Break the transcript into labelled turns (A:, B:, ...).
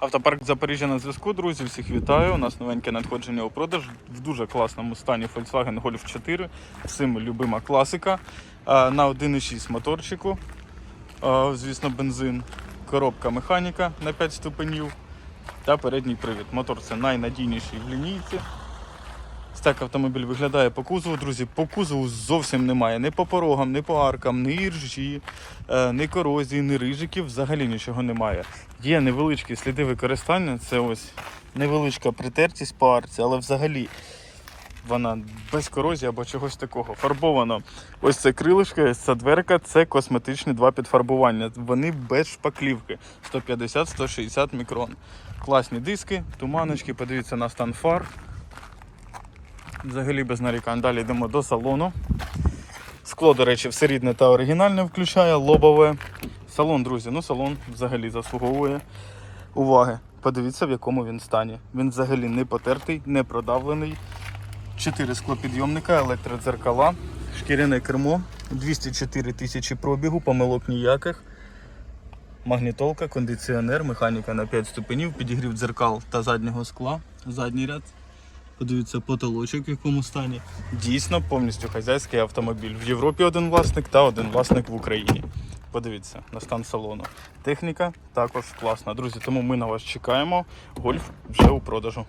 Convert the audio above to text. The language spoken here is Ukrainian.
A: Автопарк Запоріжжя на зв'язку, друзі. Всіх вітаю. У нас новеньке надходження у продаж в дуже класному стані Volkswagen Golf 4. Всім любима класика. На 1,6 моторчику. Звісно, бензин, коробка механіка на 5 ступенів та передній привід. Мотор це найнадійніший в лінійці. Ось Так автомобіль виглядає по кузову. Друзі, по кузову зовсім немає. Ні по порогам, ні по аркам, ні іржі, е, ні корозії, ні рижиків. Взагалі нічого немає. Є невеличкі сліди використання. Це ось невеличка притертість по арці, але взагалі вона без корозії або чогось такого. Фарбовано. Ось це крилишко, ось ця дверка, це косметичні два підфарбування. Вони без шпаклівки. 150-160 мікрон. Класні диски, туманочки, подивіться на стан фар. Взагалі без нарікань. Далі йдемо до салону. Скло, до речі, все рідне та оригінальне включає, лобове. Салон, друзі, ну салон взагалі заслуговує уваги. Подивіться, в якому він стані. Він взагалі не потертий, не продавлений. Чотири склопідйомника, електродзеркала, шкіряне кермо, 204 тисячі пробігу, помилок ніяких. Магнітолка, кондиціонер, механіка на 5 ступенів, підігрів дзеркал та заднього скла, задній ряд. Подивіться потолочок в якому стані. Дійсно повністю хазяйський автомобіль. В Європі один власник та один власник в Україні. Подивіться на стан салону. Техніка також класна. Друзі, тому ми на вас чекаємо. Гольф вже у продажу.